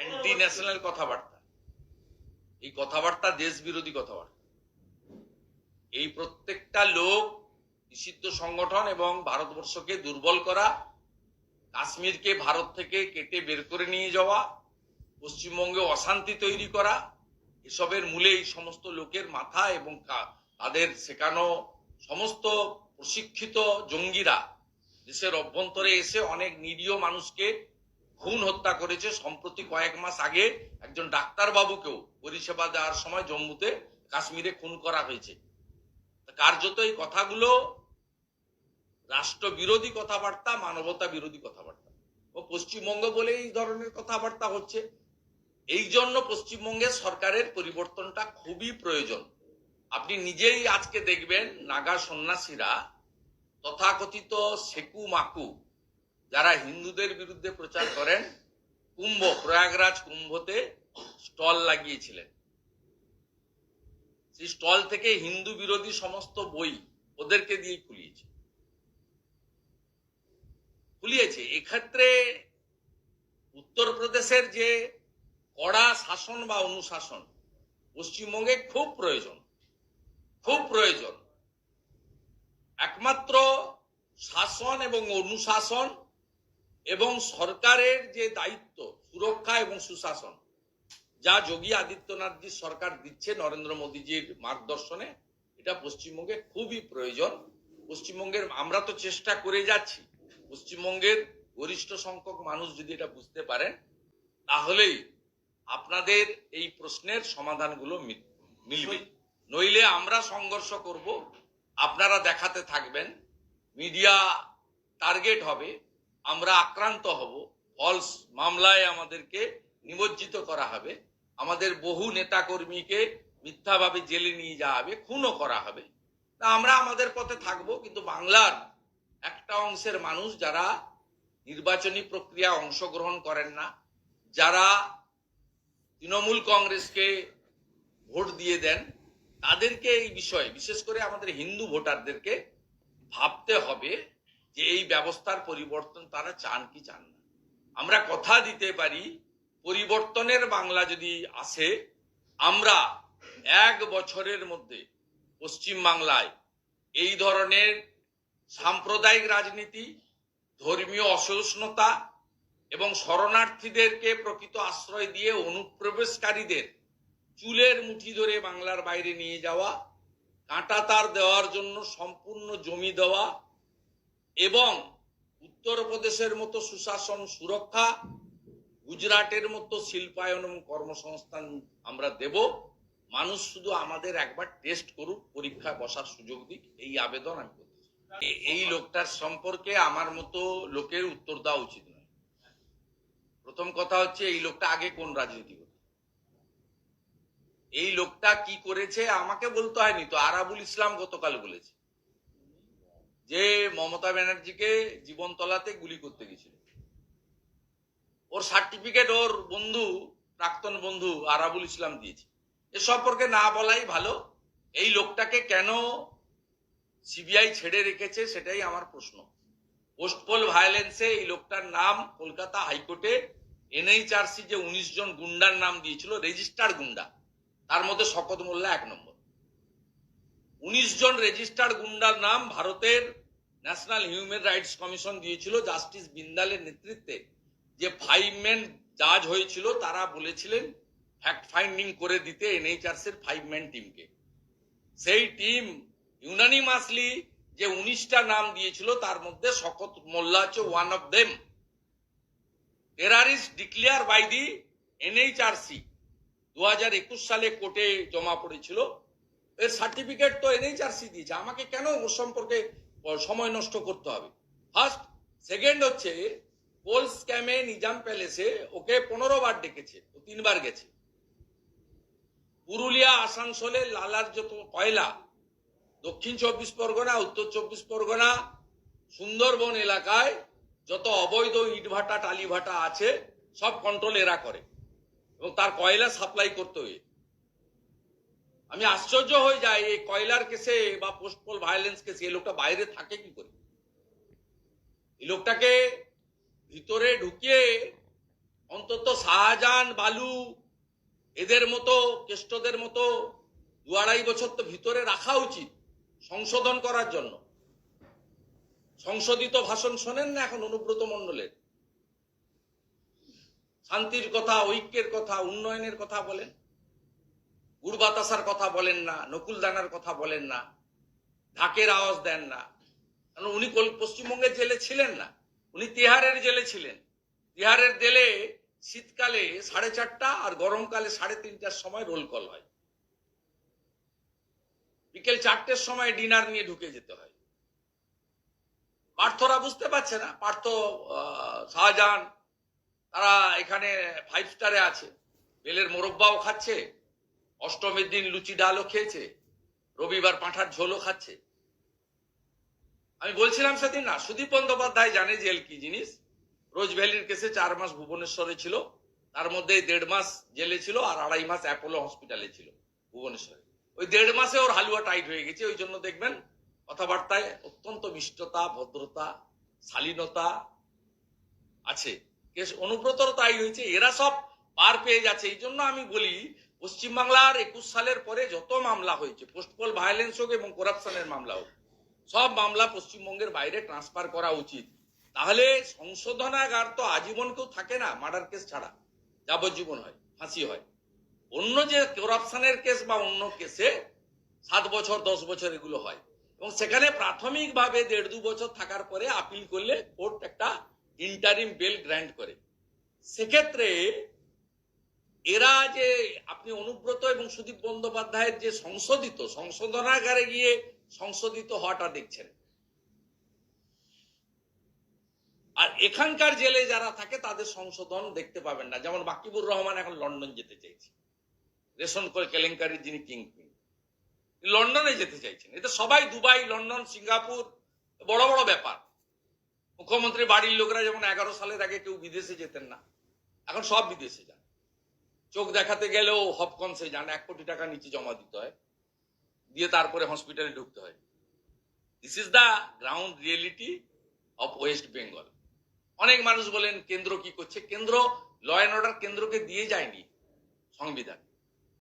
Anti national কথাবার্তা। এই কথাবার্তা দেশ বিরোধী কথাবার্তা। এই প্রত্যেকটা লোক, নিষিদ্ধ সংগঠন এবং ভারতবর্ষকে দুর্বল করা, কাশ্মীরকে ভারত থেকে কেটে বের করে নিয়ে যাওয়া, পশ্চিমবঙ্গে অশান্তি তৈরি করা, এসবের মূলে এই সমস্ত লোকের মাথা এবং তাদের শেখানো সমস্ত প্রশিক্ষিত জঙ্গিরা দেশের অভ্যন্তরে এসে অনেক নিরীহ মানুষকে খুন হত্যা করেছে সম্প্রতি কয়েক মাস আগে একজন ডাক্তার বাবুকেও পরিষেবা দেওয়ার সময় জম্মুতে কাশ্মীরে খুন করা হয়েছে। কার্যত এই কথাগুলো রাষ্ট্র বিরোধী কথাবার্তা, মানবতা বিরোধী কথাবার্তা। ও পশ্চিমবঙ্গ বলে এই ধরনের কথাবার্তা হচ্ছে। এই জন্য পশ্চিমবঙ্গের সরকারের পরিবর্তনটা খুবই প্রয়োজন। আপনি নিজেই আজকে দেখবেন নাগা সন্ন্যাসীরা তথাকথিত সেকু মাকু যারা হিন্দুদের বিরুদ্ধে প্রচার করেন, কুম্ভ, প্রয়াগরাজ কুম্ভতে স্টল লাগিয়েছিলেন। সেই স্টল থেকে হিন্দু বিরোধী সমস্ত বই ওদেরকে দিয়ে খুলিয়েছে। খুলিয়েছে। এক্ষেত্রে উত্তরপ্রদেশের যে কড়া শাসন বা অনুশাসন, পশ্চিমবঙ্গে খুব প্রয়োজন। খুব প্রয়োজন। একমাত্র শাসন এবং অনুশাসন এবং সরকারের যে দায়িত্ব, সুরক্ষা এবং সুশাসন, যা যোগী আদিত্যনাথজির সরকার দিচ্ছে নরেন্দ্র মোদীজির মার্গদর্শনে, এটা পশ্চিমবঙ্গে খুবই প্রয়োজন। পশ্চিমবঙ্গের, আমরা তো চেষ্টা করে যাচ্ছি, পশ্চিমবঙ্গের গরিষ্ঠ সংখ্যক মানুষ যদি এটা বুঝতে পারেন, তাহলেই আপনাদের এই প্রশ্নের সমাধানগুলো মিলবে। নইলে আমরা সংঘর্ষ করব, আপনারা দেখাতে থাকবেন, মিডিয়া টার্গেট হবে আমরা আক্রান্ত হব। ফলস মামলায় আমাদেরকে নিমজ্জিত করা হবে। আমাদের বহু নেতাকর্মীকে মিথ্যাভাবে জেলে নিয়ে যাওয়া হবে, খুনও করা হবে। তা আমরা আমাদের পথে থাকব, কিন্তু বাংলার একটা অংশের মানুষ যারা নির্বাচনী প্রক্রিয়া অংশগ্রহণ করেন না, যারা তৃণমূল কংগ্রেসকে ভোট দিয়ে দেন, তাদেরকে এই বিষয়ে, বিশেষ করে আমাদের হিন্দু ভোটারদেরকে ভাবতে হবে যে এই ব্যবস্থার পরিবর্তন তারা চান কি চান না। আমরা কথা দিতে পারি, পরিবর্তনের বাংলা যদি আসে, আমরা এক বছরের মধ্যে পশ্চিম বাংলায় এই ধরনের সাম্প্রদায়িক রাজনীতি, ধর্মীয় অসহিষ্ণুতা এবং শরণার্থীদেরকে প্রকৃত আশ্রয় দিয়ে অনুপ্রবেশকারীদের চুলের মুঠি ধরে বাংলার বাইরে নিয়ে যাওয়া কাঁটা তার দেওয়ার জন্য সম্পূর্ণ জমি দেওয়া এবং উত্তরপ্রদেশের মতো সুশাসন সুরক্ষা, গুজরাটের মতো শিল্পায়ন এবং কর্মসংস্থান আমরা দেব। মানুষ শুধু আমাদের একবার টেস্ট করুক, পরীক্ষায় বসার সুযোগ দিক, এই আবেদন আমি করতে চাই। এ- এই লোকটার সম্পর্কে আমার মতো লোকের উত্তর দেওয়া উচিত নয়। প্রথম কথা হচ্ছে, এই লোকটা আগে কোন রাজনীতি করত? এই লোকটা কি করেছে আমাকে বলতে হয়নি তো, আরাবুল ইসলাম গতকাল বলেছে। যে মমতা ব্যানার্জিকে জীবনতলাতে গুলি করতে গেছিল। ওর সার্টিফিকেট ওর বন্ধু, প্রাক্তন বন্ধু আরাবুল ইসলাম দিয়েছে। এ সম্পর্কে না বলাই ভালো। এই লোকটাকে কেন সিবিআই ছেড়ে রেখেছে সেটাই আমার প্রশ্ন। পোস্টপোল ভায়োলেন্সে এই লোকটার নাম কলকাতা হাইকোর্টে এনএইচআরসি যে উনিশ জন গুন্ডার নাম দিয়েছিল রেজিস্টার গুন্ডা, তার মধ্যে শকত মোল্লা এক নম্বর। উনিশ জন রেজিস্টার্ড গুন্ডার নাম ভারতের ন্যাশনাল হিউম্যান রাইটস কমিশন দিয়েছিল জাস্টিস বিন্দালের নেতৃত্বে যে ফাইভ ম্যান জাজ হয়েছিল, তারা বলেছিলেন ফ্যাক্ট ফাইন্ডিং করে দিতে এনএইচআরসির ফাইভ ম্যান টিমকে। সেই টিম ইউনানিমাসলি যে উনিশটা নাম দিয়েছিল, তার মধ্যে শকত মোল্লা হচ্ছে one of them terrorist declared by the NHRC. দু হাজার একুশ সালে কোর্টে জমা পড়েছিল। এর সার্টিফিকেট তো এনএইচআরসি দিয়েছে। আমাকে কেন ওর সম্পর্কে সময় নষ্ট করতে হবে। ফার্স্ট সেকেন্ড হচ্ছে পোল স্ক্যামে নিজাম প্যালেসে ওকে পনেরো বার ডেকেছে, ও তিনবার গেছে। পুরুলিয়া, আসানসোলে লালার যত কয়লা, দক্ষিণ চব্বিশ পরগনা, উত্তর চব্বিশ পরগনা, সুন্দরবন এলাকায় যত অবৈধ ইটভাটা টালিভাটা আছে, সব কন্ট্রোল এরা করে। এবং তার কয়লা সাপ্লাই করতে হয়ে আমি আশ্চর্য হয়ে যাই, এই কয়লার কেসে বা পোস্টপোল ভায়োলেন্স কেসে এই লোকটা বাইরে থাকে কি করে? এই লোকটাকে ভিতরে ঢুকিয়ে অন্তত শাহজাহান, বালু, এদের মতো, কেষ্টদের মতো দু আড়াই বছর তো ভিতরে রাখা উচিত সংশোধন করার জন্য। সংশোধিত ভাষণ শোনেন না এখন অনুব্রত মণ্ডলের। শান্তির কথা, ঐক্যের কথা, উন্নয়নের কথা বলেন। গুড় বাতাসার কথা বলেন না নকুল দানার কথা বলেন না, ঢাকের আওয়াজ দেন না। কারণ উনি পশ্চিমবঙ্গের জেলে ছিলেন না? উনি তিহারের জেলে ছিলেন। তিহারের জেলে শীতকালে সাড়ে চারটা আর গরমকালে সাড়ে তিনটার সময় রোল কল হয়। বিকেল চারটের সময় ডিনার নিয়ে ঢুকে যেতে হয়। পার্থরা বুঝতে পারছে না। পার্থ শাহজাহান, তারা এখানে ফাইভ স্টারে আছে। বেলের মোরব্বাও খাচ্ছে। অষ্টমীর দিন লুচি ডালও খেয়েছে, রবিবার পাঁঠার ঝোলও খাচ্ছে। আমি বলছিলাম সেদিন, না, সুদীপ বন্দ্যোপাধ্যায় জানে জেল কি জিনিস? রোজ ভ্যালির কেসে চার মাস ভুবনেশ্বরে ছিল, তার মধ্যে দেড় মাস জেলে ছিল আর আড়াই মাস অ্যাপোলো হসপিটালে ছিল ভুবনেশ্বরে। ওই দেড় মাসে ওর হালুয়া টাইট হয়ে গেছে, ওই জন্য দেখবেন কথাবার্তায় অত্যন্ত মিষ্টতা, ভদ্রতা, শালীনতা আছে। কেস অনুব্রতর তাই হয়েছে, এরা সব পার পেয়ে যাচ্ছে। এই জন্য আমি বলি পশ্চিমবাংলার একুশ সালের পরে যত মামলা হয়েছে, পোস্টপল ভায়োলেন্স হোক এবং করাপশনের মামলা হোক, সব মামলা পশ্চিমবঙ্গের বাইরে ট্রান্সফার করা উচিত। তাহলে সংশোধনাগার তো আজীবন কেউ থাকে না মার্ডার কেস ছাড়া। যাবজ্জীবন হয়, ফাঁসি হয়। অন্য যে করাপশনের কেস বা অন্য কেসে সাত বছর, দশ বছর এগুলো হয়। এবং সেখানে প্রাথমিকভাবে দেড় দু বছর থাকার পরে আপিল করলে কোর্ট একটা ইন্টারিম বেল গ্র্যান্ট করে। সেক্ষেত্রে এরা যে আপনি অনুব্রত এবং সুদীপ বন্দ্যোপাধ্যায়ের যে সংশোধিত, সংশোধনাগারে গিয়ে সংশোধিত হওয়াটা দেখছেন। আর এখানকার জেলে যারা থাকে, তাদের সংশোধন দেখতে পাবেন না। যেমন বাকিবুর রহমান এখন লন্ডন যেতে চাইছে। রেশন করে কেলেঙ্কারির যিনি কিং লন্ডনে যেতে চাইছেন। এতে সবাই দুবাই, লন্ডন, সিঙ্গাপুর, বড় বড় ব্যাপার। মুখ্যমন্ত্রী বাড়ির লোকরা যেমন এগারো সালের আগে কেউ বিদেশে যেতেন না, এখন সব বিদেশে যান। চোখ দেখাতে গেলেও হপকনসে যান এক কোটি টাকা নিচে জমা দিতে হয়, দিয়ে তারপরে হসপিটালে ঢুকতে হয়। This is the ground reality of West Bengal অনেক মানুষ বলেন, কেন্দ্র কি করছে? কেন্দ্র ল অ্যান্ড অর্ডার কেন্দ্রকে দিয়ে যায়নি, সংবিধান।